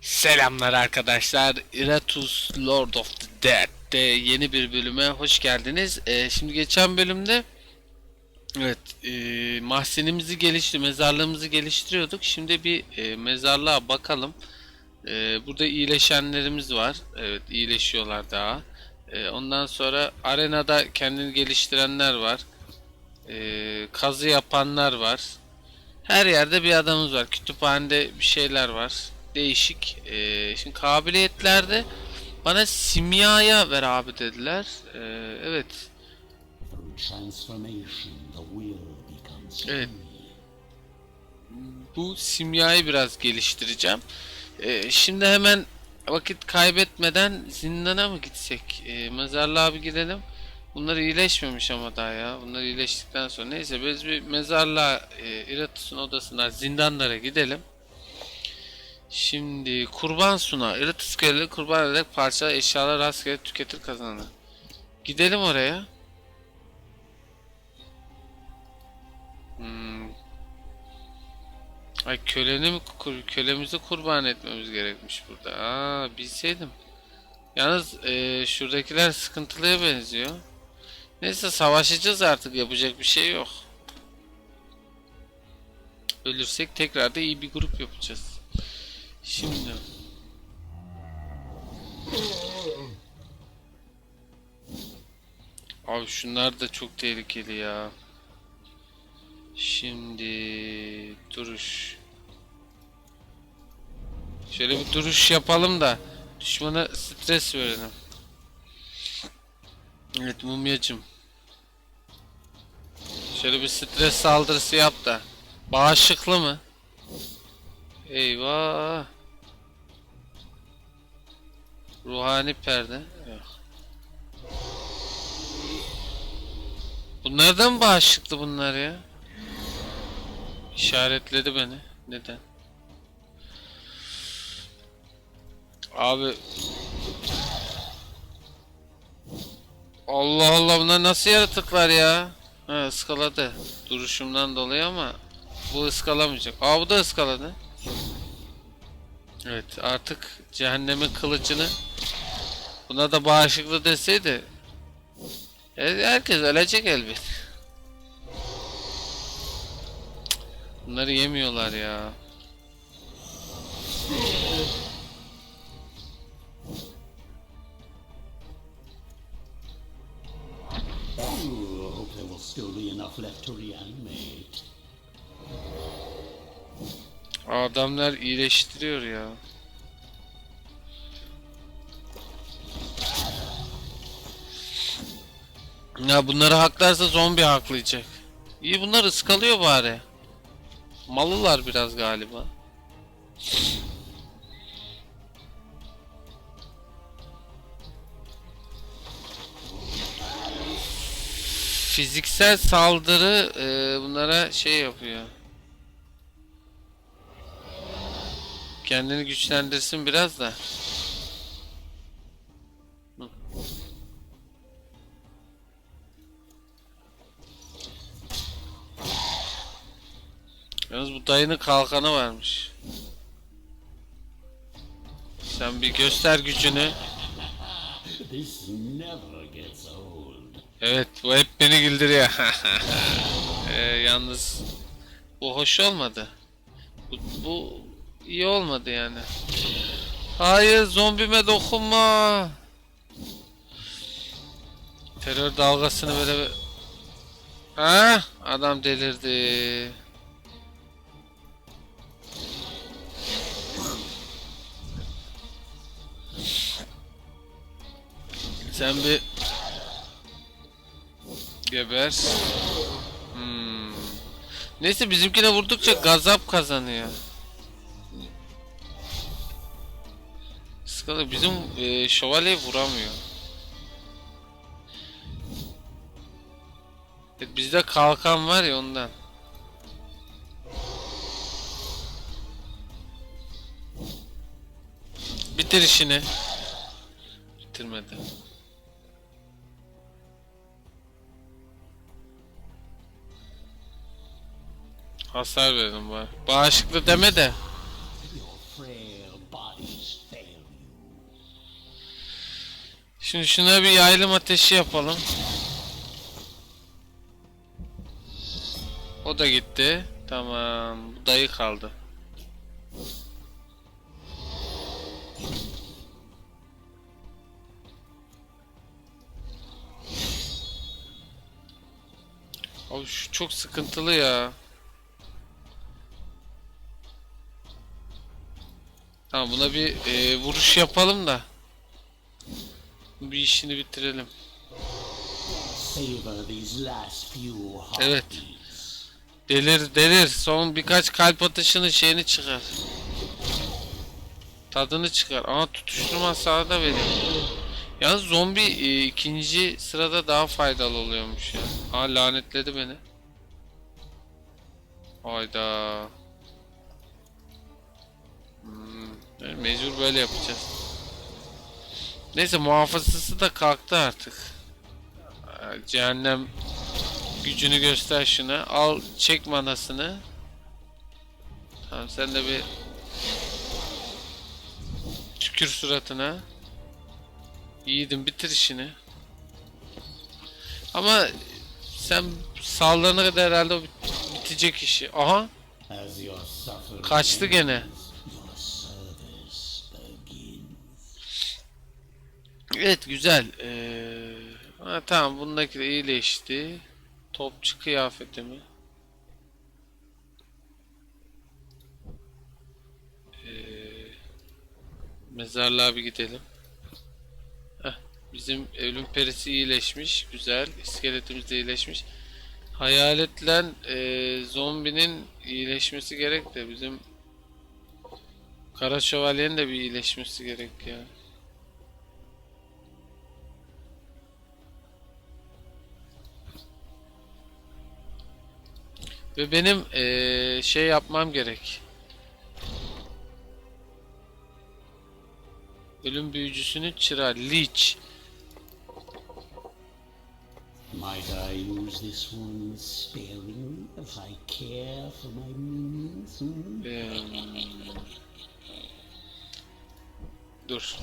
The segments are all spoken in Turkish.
Selamlar arkadaşlar. Iratus Lord of the Dead'de yeni bir bölüme hoş geldiniz. Ee, şimdi geçen bölümde evet e, mahzenimizi geliştir, mezarlığımızı geliştiriyorduk. Şimdi bir e, mezarlığa bakalım. E, burada iyileşenlerimiz var. Evet iyileşiyorlar daha. E, ondan sonra arenada kendini geliştirenler var. E, kazı yapanlar var. Her yerde bir adamımız var. Kütüphanede bir şeyler var. Değişik. Ee, şimdi kabiliyetlerde bana simyaya ver abi dediler. Ee, evet. Evet. Bu simyayı biraz geliştireceğim. Ee, şimdi hemen vakit kaybetmeden zindana mı gitsek? Ee, mezarlığa bir gidelim. Bunlar iyileşmemiş ama daha ya. Bunlar iyileştikten sonra. Neyse biz bir mezarlığa e, Iratus'un odasına zindanlara gidelim. Şimdi kurban suna. Iratus köleleri kurban ederek parçalar eşyalar rastgele tüketir kazanır. Gidelim oraya. Hmm. Ay köleni mi kölemizi kurban etmemiz gerekmiş burada. Aa bilseydim. Yalnız e, şuradakiler sıkıntılıya benziyor. Neyse savaşacağız artık yapacak bir şey yok. Ölürsek tekrar da iyi bir grup yapacağız. Şimdi. Abi şunlar da çok tehlikeli ya. Şimdi duruş. Şöyle bir duruş yapalım da düşmana stres verelim. Evet mumyacım. Şöyle bir stres saldırısı yap da. Bağışıklı mı? Eyvah. Ruhani perde. Yok. Bunlardan bağışıklı bunlar ya. İşaretledi beni. Neden? Abi Allah Allah bunlar nasıl yaratıklar ya? Ha ıskaladı. Duruşumdan dolayı ama bu ıskalamayacak. Aa bu da ıskaladı. Evet artık cehennemin kılıcını buna da bağışıklı deseydi e, herkes ölecek elbet. Bunları yemiyorlar ya. Ooh, I hope there will still be enough left to reanimate. Adamlar iyileştiriyor ya. Ya bunları haklarsa zombi haklayacak. İyi bunlar ıskalıyor bari. Malılar biraz galiba. Fiziksel saldırı e, bunlara şey yapıyor. Kendini güçlendirsin biraz da. Dayının kalkanı varmış. Sen bir göster gücünü. Evet bu hep beni güldürüyor. Ee, yalnız bu hoş olmadı. Bu, bu iyi olmadı yani. Hayır zombime dokunma. Terör dalgasını böyle. Ha? Adam delirdi. Sen bir geber. Hmm. Neyse bizimkine vurdukça gazap kazanıyor. Skala bizim e, şövalye vuramıyor. E, bizde kalkan var ya ondan. Bitir işini. Bitirmedi. Hasar verin bari. Bağışıklı deme de. Şimdi şuna bir yaylım ateşi yapalım. O da gitti. Tamam. Bu dayı kaldı. Abi şu çok sıkıntılı ya. Tamam buna bir e, vuruş yapalım da. Bir işini bitirelim. Evet. Delir delir. Son birkaç kalp atışının şeyini çıkar. Tadını çıkar. Ama tutuşturma sağda veriyor. Yalnız zombi e, ikinci sırada daha faydalı oluyormuş ya. Aa lanetledi beni. Hayda. Hmm, mecbur böyle yapacağız. Neyse muhafazası da kalktı artık. Aa, Cehennem gücünü göster şuna. Al çek manasını. Tamam sen de bir tükür suratına. Yiğidim bitir işini. Ama sen saldırana kadar herhalde o bit- bitecek işi. Aha kaçtı gene. Evet güzel. Ee, ha, tamam bundaki de iyileşti. Topçu kıyafeti mi? Ee, mezarlığa bir gidelim. Heh, bizim ölüm perisi iyileşmiş. Güzel. İskeletimiz de iyileşmiş. Hayaletle e, zombinin iyileşmesi gerek de bizim Kara Şövalye'nin de bir iyileşmesi gerek ya. Ve benim eee, şey yapmam gerek. Ölüm büyücüsünün çırağı Leech. Might I use this one sparingly if I care for my minions? dur.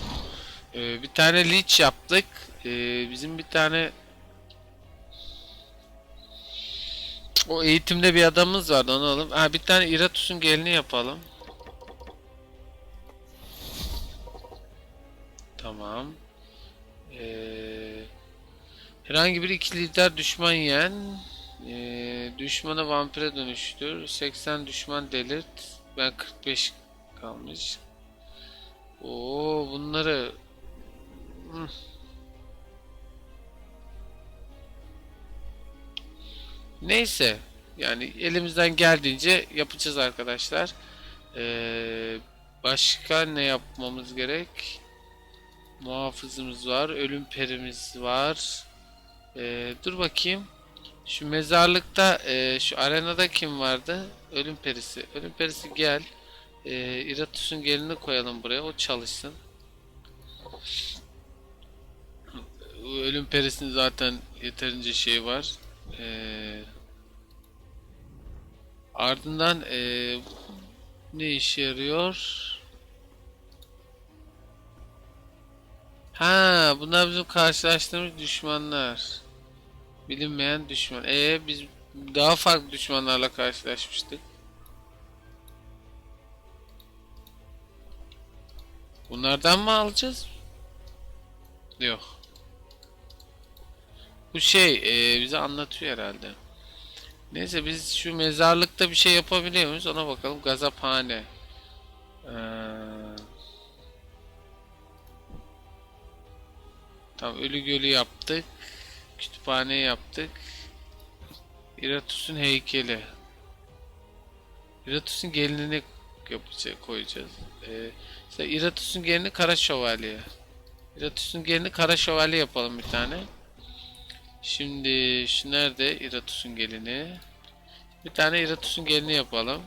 Eee, bir tane Leech yaptık. Eee, bizim bir tane o eğitimde bir adamımız vardı onu alalım. Ha bir tane Iratus'un gelini yapalım. Tamam. Eee herhangi bir iki lider düşman yen. Eee düşmanı vampire dönüştür. 80 düşman delirt. Ben 45 kalmış. Oo bunları Hmm. Neyse yani elimizden geldiğince yapacağız arkadaşlar. Ee, başka ne yapmamız gerek? Muhafızımız var, ölüm perimiz var. Ee, dur bakayım. Şu mezarlıkta, e, şu arenada kim vardı? Ölüm perisi. Ölüm perisi gel. Ee, Iratus'un gelini koyalım buraya. O çalışsın. Ölüm perisinin zaten yeterince şey var. Ee, ardından ee, ne işe yarıyor? Ha, bunlar bizim karşılaştığımız düşmanlar. Bilinmeyen düşman. E biz daha farklı düşmanlarla karşılaşmıştık. Bunlardan mı alacağız? Yok. Bu şey e, bize anlatıyor herhalde. Neyse biz şu mezarlıkta bir şey yapabiliyor muyuz? Ona bakalım. Gazaphane. Ee, Tamam ölü gölü yaptık. Kütüphane yaptık. Iratus'un heykeli. Iratus'un gelinini yapacak, koyacağız. Ee, mesela Iratus'un gelini Kara Şövalye. Iratus'un gelini Kara Şövalye yapalım bir tane. Şimdi şu nerede Iratus'un gelini? Bir tane Iratus'un gelini yapalım.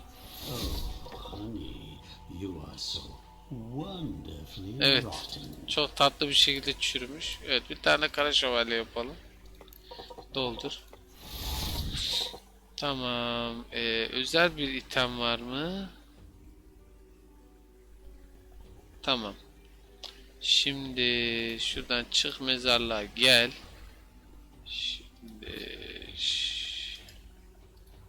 Evet. Çok tatlı bir şekilde çürümüş. Evet bir tane kara şövalye yapalım. Doldur. Tamam. Ee, özel bir item var mı? Tamam. Şimdi şuradan çık mezarlığa gel. Şimdi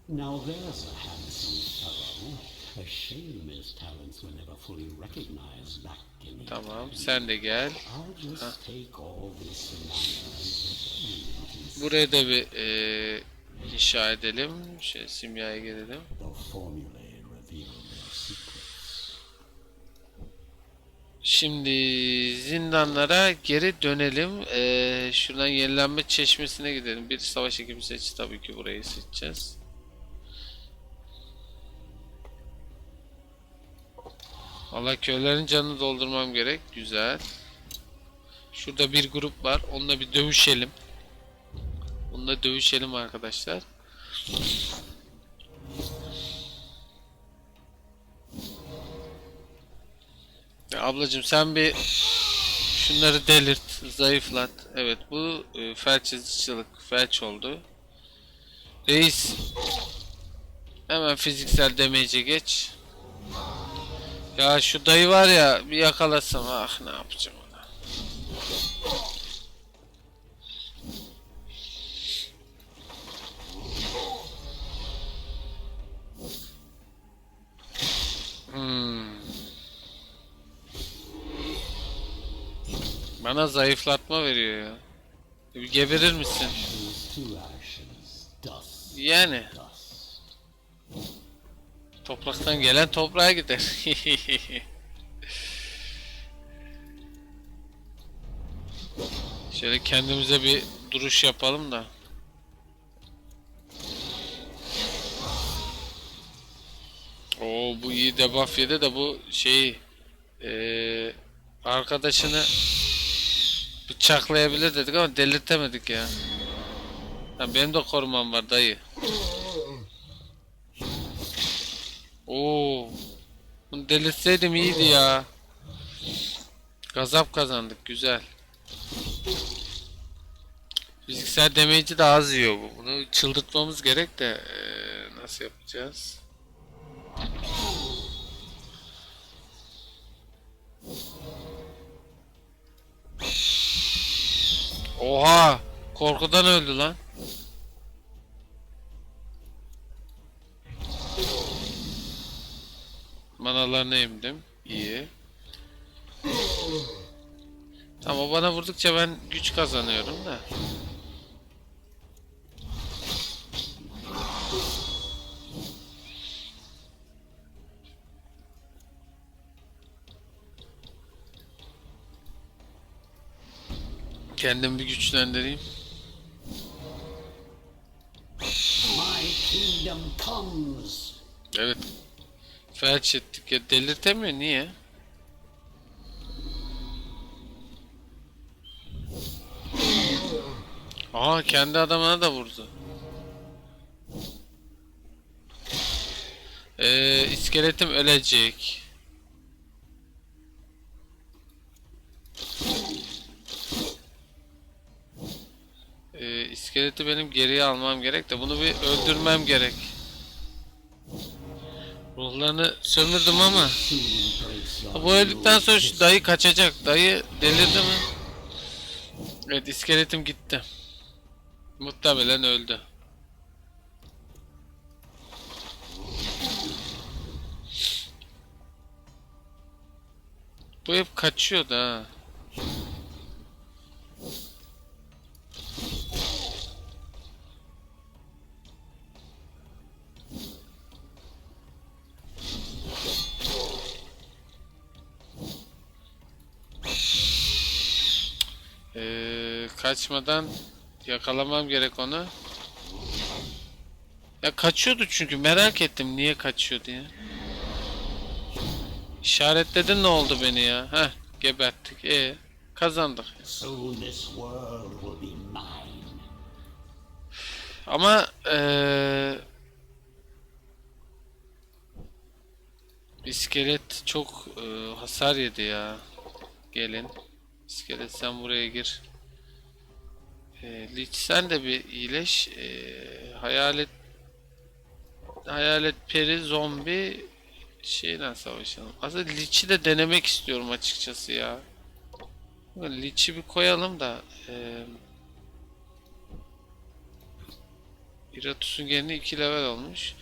Now there's a handsome fellow. A shame his talents were never fully recognized back in tamam sen de gel. I'll just take all this and Buraya da bir e, inşa edelim. Şey simyaya girelim. the formulae Şimdi zindanlara geri dönelim. Ee, şuradan yenilenme çeşmesine gidelim. Bir savaş ekibi seç. Tabii ki burayı seçeceğiz. Valla köylerin canını doldurmam gerek. Güzel. Şurada bir grup var. Onunla bir dövüşelim. Onunla dövüşelim arkadaşlar. Ablacım sen bir şunları delirt, zayıflat. Evet bu e, felç yazıcılık, felç oldu. Reis hemen fiziksel demece geç. Ya şu dayı var ya bir yakalasam ah ne yapacağım ona. Hmm. Bana zayıflatma veriyor ya. Geberir misin? Yani topraktan gelen toprağa gider. Şöyle kendimize bir duruş yapalım da. Oo bu iyi debuff yedi de bu şey eee arkadaşını bıçaklayabilir dedik ama delirtemedik ya. Ha, benim de korumam var dayı. Oo. Bunu delirtseydim iyiydi ya. Gazap kazandık güzel. Fiziksel damage'i de az yiyor bu. Bunu çıldırtmamız gerek de eee, nasıl yapacağız? Oha! Korkudan öldü lan. Manalarını emdim. İyi. Ama bana vurdukça ben güç kazanıyorum da. Kendimi bir güçlendireyim. My kingdom comes. Evet. Felç ettik ya delirtemiyor niye? Aa kendi adamına da vurdu. Ee, iskeletim ölecek. Ee, iskeleti benim geriye almam gerek de bunu bir öldürmem gerek. Ruhlarını sömürdüm ama bu öldükten sonra şu dayı kaçacak. Dayı delirdi mi? Evet iskeletim gitti. Muhtemelen öldü. Bu hep kaçıyordu ha. Kaçmadan yakalamam gerek onu. Ya kaçıyordu çünkü merak ettim niye kaçıyor diye. İşaretledin ne oldu beni ya? Heh geberttik. E kazandık. Be mine. Ama eee iskelet çok eee, hasar yedi ya. Gelin. İskelet sen buraya gir. Sen de bir iyileş. Eee, hayalet hayalet peri zombi şeyden savaşalım. Aslında Lich'i de denemek istiyorum açıkçası ya. Lich'i bir koyalım da eee Iratus'un gelini 2 level olmuş.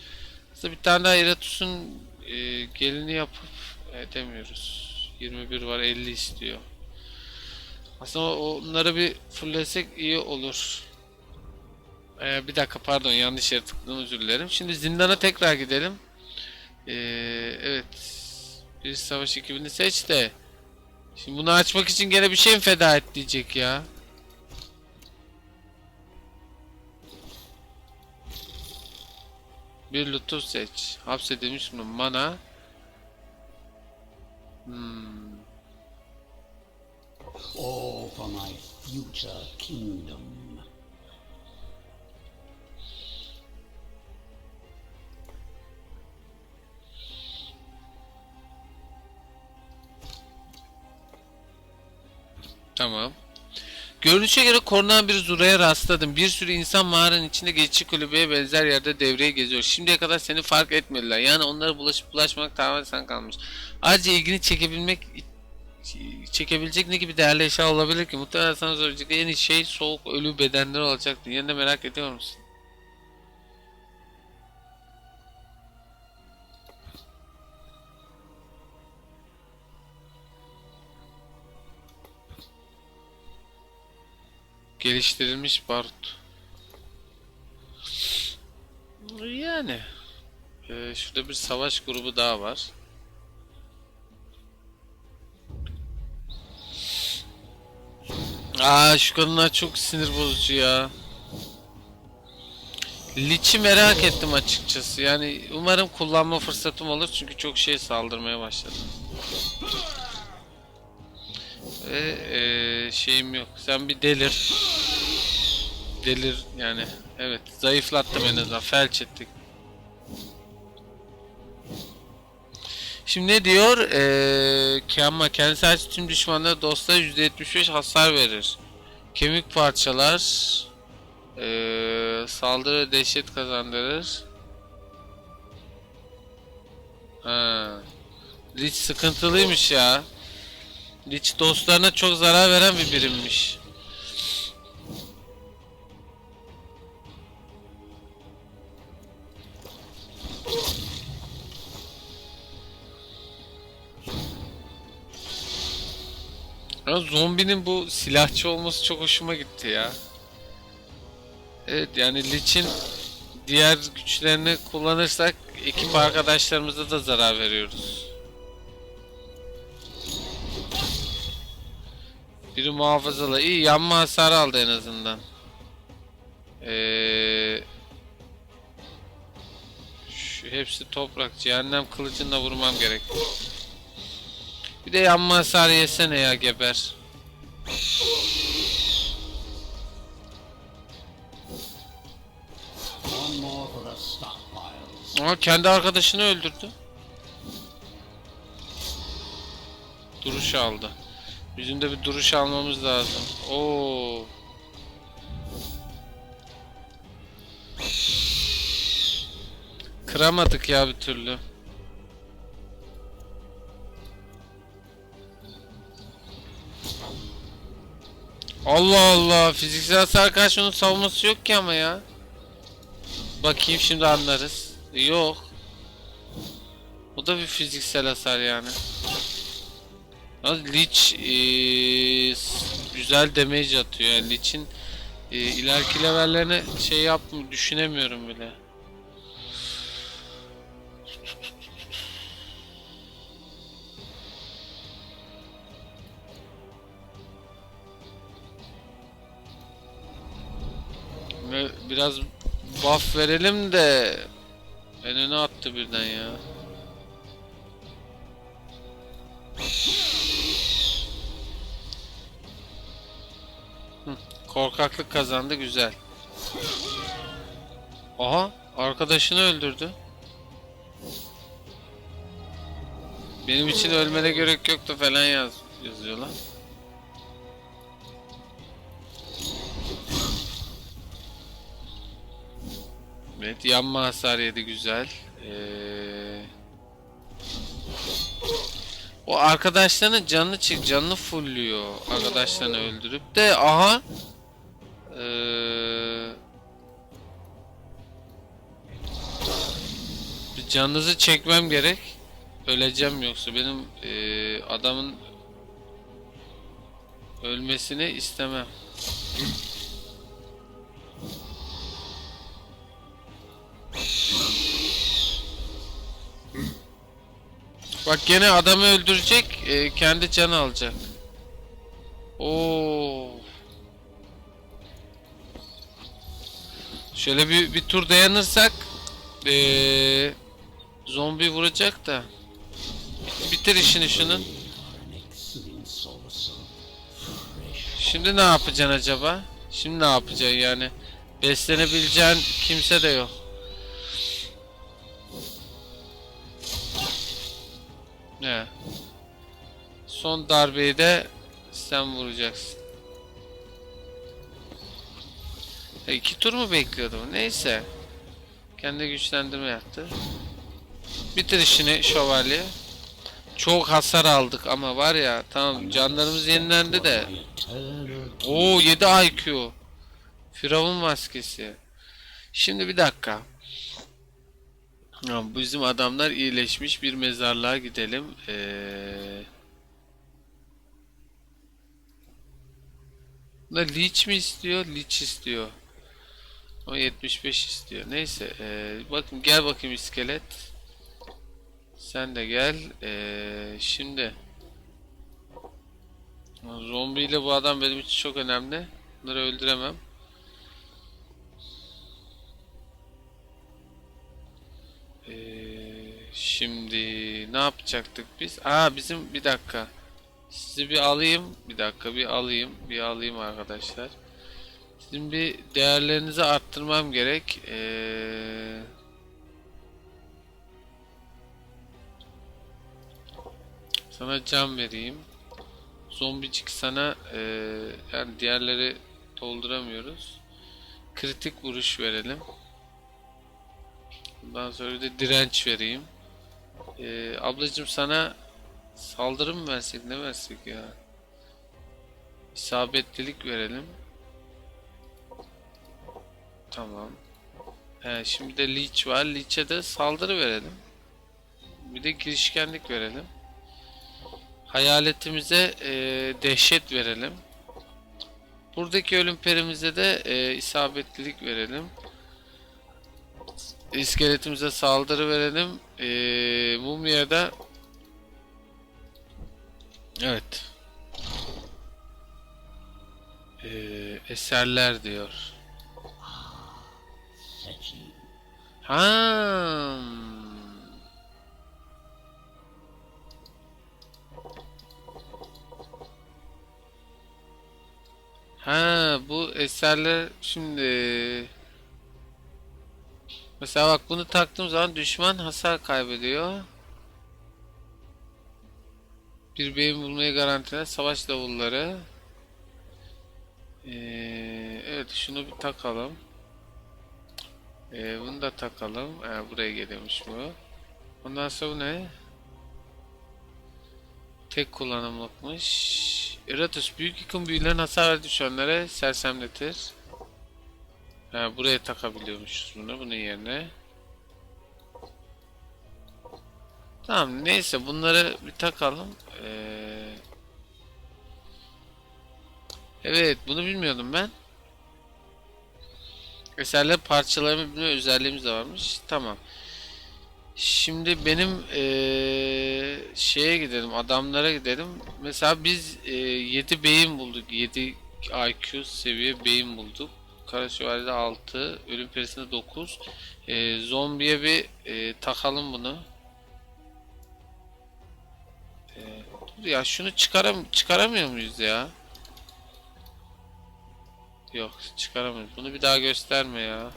Aslında bir tane daha Iratus'un eee, gelini yapıp edemiyoruz. 21 var 50 istiyor. Aslında onları bir fulllesek iyi olur. Ee, bir dakika pardon yanlış yere tıkladım özür dilerim. Şimdi zindana tekrar gidelim. Ee, evet. Bir savaş ekibini seç de. Şimdi bunu açmak için gene bir şey mi feda et diyecek ya. Bir lütuf seç. Hapsedilmiş mi? Mana. Hmm. For my future kingdom. Tamam. Görünüşe göre korunan bir zuraya rastladım. Bir sürü insan mağaranın içinde geçici kulübeye benzer yerde devreye geziyor. Şimdiye kadar seni fark etmediler. Yani onlara bulaşıp bulaşmak tamamen sen kalmış. Ayrıca ilgini çekebilmek çekebilecek ne gibi değerli eşya olabilir ki? Muhtemelen sana söyleyecek en iyi şey soğuk ölü bedenleri olacaktı. Yine de merak ediyor musun? Geliştirilmiş barut. Yani. Ee, şurada bir savaş grubu daha var. Aa şu kadınlar çok sinir bozucu ya. Lich'i merak ettim açıkçası. Yani umarım kullanma fırsatım olur çünkü çok şey saldırmaya başladı. Ve eee, şeyim yok. Sen bir delir. Delir yani. Evet zayıflattım en azından. Felç ettik. Şimdi ne diyor? Eee Kiamma kendisi hariç tüm düşmanlara dostlara %75 hasar verir. Kemik parçalar. Eee saldırı dehşet kazandırır. Ha. Lich sıkıntılıymış ya. Lich dostlarına çok zarar veren bir birimmiş. Zombinin bu silahçı olması çok hoşuma gitti ya. Evet yani Lich'in diğer güçlerini kullanırsak ekip arkadaşlarımıza da zarar veriyoruz. Biri muhafazalı. İyi yanma hasarı aldı en azından. Ee, şu hepsi toprak. Cehennem kılıcınla vurmam gerek. Bir de yanma hasarı yesene ya geber. Ama kendi arkadaşını öldürdü. Duruş aldı. Bizim de bir duruş almamız lazım. Oo. Kıramadık ya bir türlü. Allah Allah fiziksel hasar karşı onun savunması yok ki ama ya. Bakayım şimdi anlarız. Yok. O da bir fiziksel hasar yani. Lich eee, s- güzel damage atıyor. Yani Lich'in eee, ileriki levellerine şey yapma düşünemiyorum bile. Biraz buff verelim de önüne attı birden ya. Korkaklık kazandı güzel. Aha arkadaşını öldürdü. Benim için ölmene gerek yoktu falan yaz yazıyorlar. Evet yanma hasar yedi güzel. Ee, O arkadaşlarının canını çık, canını fullüyor. Arkadaşlarını öldürüp de aha. Ee, canınızı çekmem gerek. Öleceğim yoksa benim ee, adamın ölmesini istemem. Bak gene adamı öldürecek, e, kendi canı alacak. Oo. Şöyle bir bir tur dayanırsak e, zombi vuracak da. Bitir işini şunun. Şimdi ne yapacaksın acaba? Şimdi ne yapacaksın yani? Beslenebileceğin kimse de yok. Ne? Son darbeyi de sen vuracaksın. E, iki tur mu bekliyordum? Neyse. Kendi güçlendirme yaptı. Bitir işini şövalye. Çok hasar aldık ama var ya tamam canlarımız yenilendi de. Oo 7 IQ. Firavun maskesi. Şimdi bir dakika. Ya, bizim adamlar iyileşmiş bir mezarlığa gidelim. Ee... Da Leech mi istiyor? Leech istiyor. O 75 istiyor. Neyse. ee, bakın gel bakayım iskelet. Sen de gel. Ee, şimdi. Zombi ile bu adam benim için çok önemli. Bunları öldüremem. Şimdi ne yapacaktık biz? Aa bizim bir dakika. Sizi bir alayım. Bir dakika bir alayım. Bir alayım arkadaşlar. Sizin bir değerlerinizi arttırmam gerek. Ee, sana can vereyim. Zombicik sana eee, yani diğerleri dolduramıyoruz. Kritik vuruş verelim. Bundan sonra bir de direnç vereyim. Eee ablacım sana saldırı mı versek ne versek ya? İsabetlilik verelim. Tamam. He, şimdi de leech var. Leech'e de saldırı verelim. Bir de girişkenlik verelim. Hayaletimize e, dehşet verelim. Buradaki ölüm perimize de e, isabetlilik verelim. İskeletimize saldırı verelim. E, mumya da Evet. E, eserler diyor. Ha. Ha bu eserler şimdi mesela bak bunu taktığım zaman düşman hasar kaybediyor. Bir beyin bulmayı garantiler savaş davulları. Ee, evet şunu bir takalım. Ee, bunu da takalım. Ha, buraya geliyormuş bu. Ondan sonra bu ne? Tek kullanımlıkmış. Eratus büyük yıkım büyülerin hasar ve düşenlere sersemletir. Ha, buraya takabiliyormuşuz bunu bunun yerine. Tamam neyse bunları bir takalım. Ee... Evet bunu bilmiyordum ben. Eserler parçalarını bilme özelliğimiz de varmış. Tamam. Şimdi benim eee, şeye gidelim, adamlara gidelim. Mesela biz eee 7 beyin bulduk. 7 IQ seviye beyin bulduk. Kara Şövalye'de 6, Ölüm Perisi'nde 9. Eee, zombiye bir eee, takalım bunu. Dur ya şunu çıkaram çıkaramıyor muyuz ya? Yok çıkaramıyoruz. Bunu bir daha gösterme ya.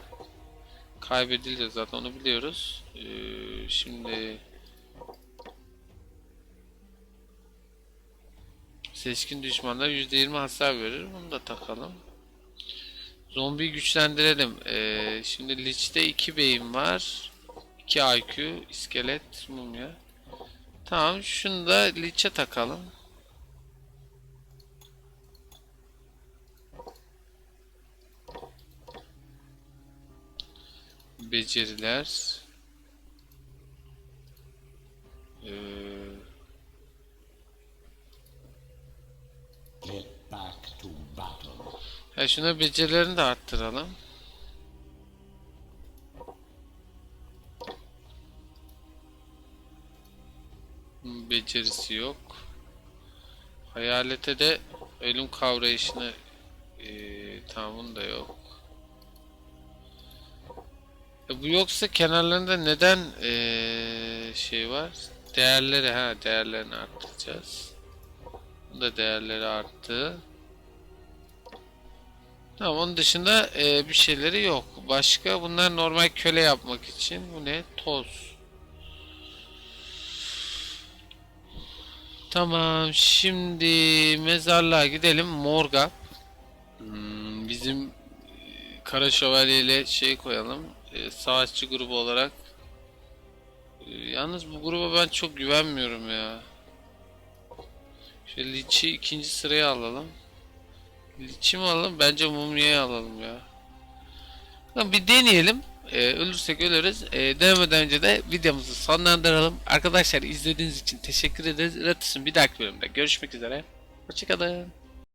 Kaybedilecek zaten onu biliyoruz. Ee, şimdi seçkin düşmanlar %20 hasar verir. Bunu da takalım. Zombiyi güçlendirelim. Ee, şimdi Lich'te 2 beyin var. 2 IQ, iskelet, mumya. Tamam şunu da liçe takalım. Beceriler. Ee, Get back to ha şuna becerilerini de arttıralım. Becerisi yok. Hayalete de ölüm kavrayışını eee tamamın da yok. E bu yoksa kenarlarında neden eee, şey var? Değerleri ha değerlerini arttıracağız. Bu da değerleri arttı. Tamam onun dışında eee, bir şeyleri yok. Başka bunlar normal köle yapmak için. Bu ne? Toz. Tamam şimdi mezarlığa gidelim Morga. Hmm, bizim e, Kara Şövalye ile şey koyalım. e, savaşçı grubu olarak. E, yalnız bu gruba ben çok güvenmiyorum ya. Şöyle Lich'i ikinci sıraya alalım. Lich'i mi alalım? Bence Mumya'yı alalım ya. Lan bir deneyelim. Ee, ölürsek ölürüz. Ee, denemeden önce de videomuzu sonlandıralım. Arkadaşlar izlediğiniz için teşekkür ederiz. Ratus'un bir dahaki bölümde görüşmek üzere. Hoşçakalın.